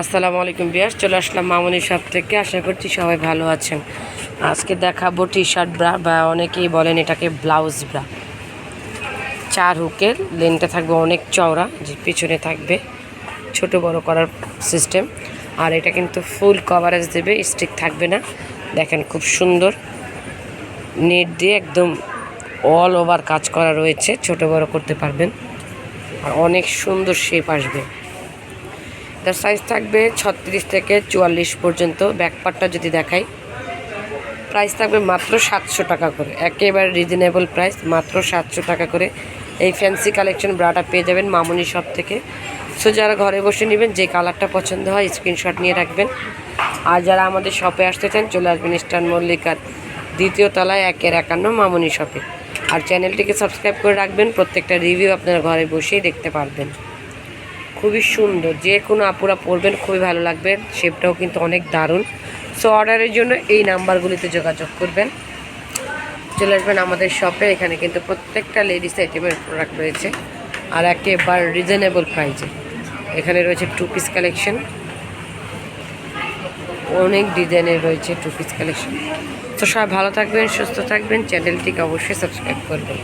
আসসালামু আলাইকুম বিয়াস চলে আসলাম মামনি শপ থেকে। আশা করছি সবাই ভালো আছেন। আজকে দেখাবো টি শার্ট ব্রা, বা অনেকেই বলেন এটাকে ব্লাউজ ব্রা। চার হুকের লেনটা থাকবে অনেক চওড়া, যে পিছনে থাকবে ছোট বড় করার সিস্টেম আর এটা কিন্তু ফুল কভারেজ দেবে স্টিক থাকবে না। দেখেন খুব সুন্দর। নেট দিয়ে একদম অল ওভার কাজ করা রয়েছে, ছোট বড় করতে পারবেন। আর অনেক সুন্দর শেপ আসবে। এটার সাইজ থাকবে ছত্রিশ থেকে চুয়াল্লিশ পর্যন্ত ব্যাকপারটা যদি দেখাই। প্রাইস থাকবে মাত্র সাতশো টাকা করে। একেবারে রিজনেবল প্রাইস মাত্র সাতশো টাকা করে। এই ফ্যান্সি কালেকশন ব্রাটা পেয়ে যাবেন মামুনি শপ থেকে। সো যারা ঘরে বসে নেবেন, যে কালারটা পছন্দ হয় স্ক্রিনশট নিয়ে রাখবেন। আর যারা আমাদের শপে আসতে চান, চলে আসবেন ইস্টার্ন মল্লিকার দ্বিতীয় তলায় একের একান্ন মামুনি শপে আর চ্যানেলটিকে সাবস্ক্রাইব করে রাখবেন, প্রত্যেকটা রিভিউ আপনারা ঘরে বসেই দেখতে পারবেন। খুবই সুন্দর। যে কোনো আপুরা পরবেন, খুবই ভালো লাগবে। শেপটাও কিন্তু অনেক দারুণ। সো অর্ডারের জন্য এই নাম্বারগুলিতে যোগাযোগ করবেন। চলে আসবেন আমাদের শপে এখানে কিন্তু প্রত্যেকটা লেডিস আইটেমের প্রোডাক্ট রয়েছে। আর একেবারে রিজনেবল প্রাইজে এখানে রয়েছে টু পিস কালেকশন অনেক ডিজাইনের রয়েছে টু পিস কালেকশন তো সবাই ভালো থাকবেন, সুস্থ থাকবেন। চ্যানেলটিকে অবশ্যই সাবস্ক্রাইব করবেন।